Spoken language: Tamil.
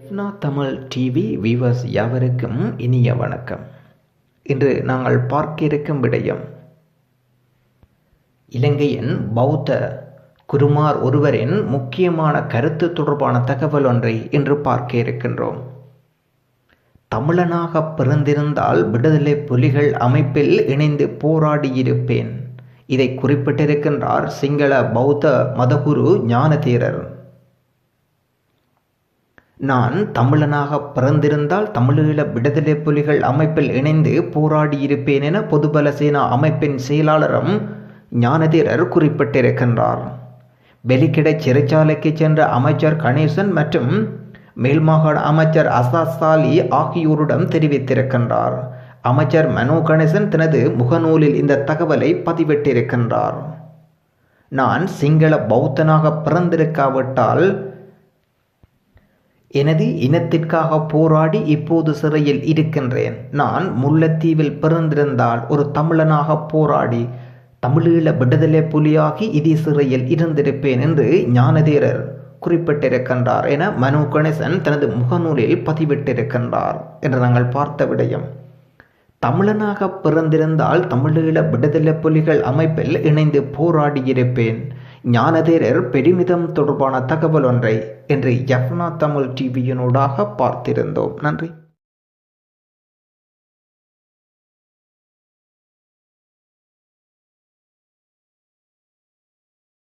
கிருஷ்ணா தமிழ் டிவி வியூவர்ஸ் யாவருக்கும் இனிய வணக்கம். இன்று நாங்கள் பார்க்க இருக்கும் விடயம் இலங்கையின் பௌத்த குருமார் ஒருவரின் முக்கியமான கருத்து தொடர்பான தகவல் ஒன்றை இன்று பார்க்க இருக்கின்றோம் தமிழனாக பிறந்திருந்தால் விடுதலை புலிகள் அமைப்பில் இணைந்து போராடியிருப்பேன். இதை குறிப்பிட்டிருக்கின்றார் சிங்கள பௌத்த மதகுரு ஞானதீரர். நான் தமிழனாக பிறந்திருந்தால் தமிழீழ விடுதலை புலிகள் அமைப்பில் இணைந்து போராடியிருப்பேன் என பொதுபல சேனா அமைப்பின் செயலாளரும் ஞானதீரர் குறிப்பிட்டிருக்கின்றார். வெலிக்கிடை சிறைச்சாலைக்கு சென்ற அமைச்சர் கணேசன் மற்றும் மேல்மாகாண அமைச்சர் அசாத் சாலி ஆகியோரிடம் தெரிவித்திருக்கின்றார். அமைச்சர் மனோ கணேசன் தனது முகநூலில் இந்த தகவலை பதிவிட்டிருக்கின்றார். நான் சிங்கள பௌத்தனாக பிறந்திருக்காவிட்டால் எனது இனத்திற்காக போராடி இப்போது சிறையில் இருக்கின்றேன். நான் முல்லைத்தீவில் பிறந்திருந்தால் ஒரு தமிழனாக போராடி தமிழீழ விடுதலை புலியாகி இதே சிறையில் இருந்திருப்பேன் என்று ஞானதீரர் குறிப்பிட்டிருக்கின்றார் என மனு கணேசன் தனது முகநூலில் பதிவிட்டிருக்கின்றார் என்று நாங்கள் பார்த்த விடயம். தமிழனாக பிறந்திருந்தால் தமிழீழ விடுதலை புலிகள் அமைப்பில் இணைந்து போராடியிருப்பேன். ஞானதேரர் பெருமிதம் தொடர்பான தகவல் ஒன்றை இன்று யப்னா தமிழ் டிவியினூடாக பார்த்திருந்தோம். நன்றி.